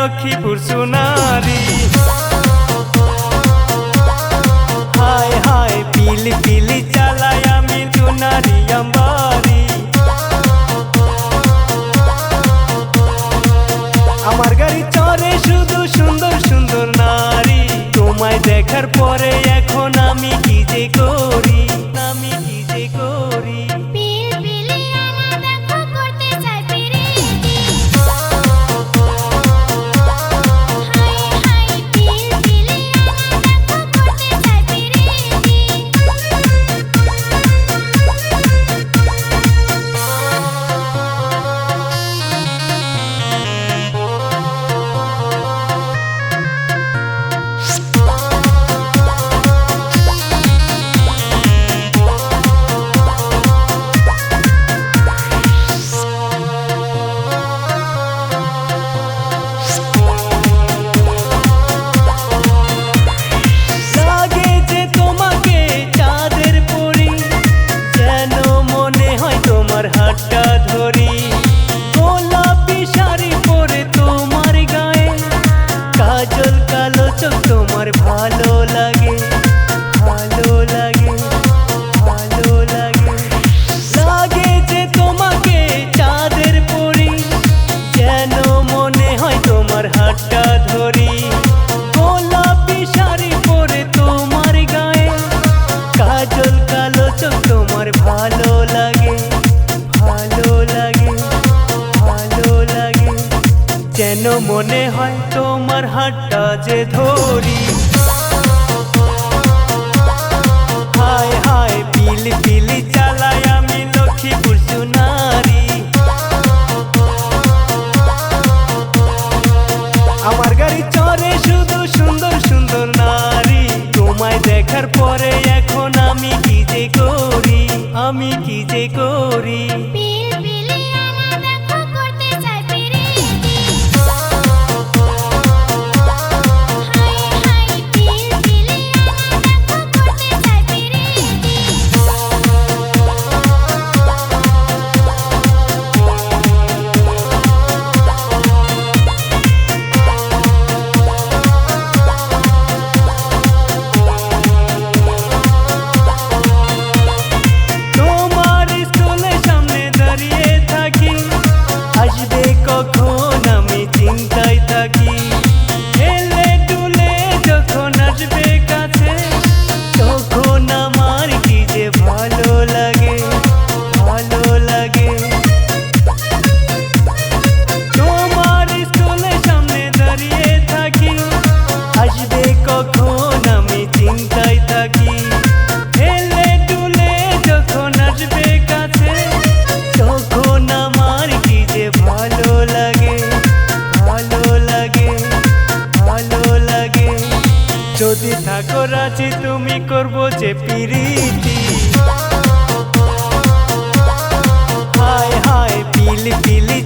লক্ষ্মীপুর সোনারি হায় হায়, পিলি পিলি চালাই আমি সোনারি আমারি আমার গাড়ি চরে শুধু সুন্দর সুন্দর নারী। তোমায় দেখার পরে এখন আমি কি যে করি? কেন মনে হয় তোমার হাতটা যে ধরি? হায় হায়, পিলি পিলি চালাই আমি লক্ষ্মীপুর সুনারি। আমার গাড়ি চরে শুধু সুন্দর সুন্দর নারী। তোমায় দেখার পরে এখন আমি কি যে করি? আমি কি যে করি? থাকো রাজি তুমি করব যে পিরিতি। হায় হায় পিলি পিলি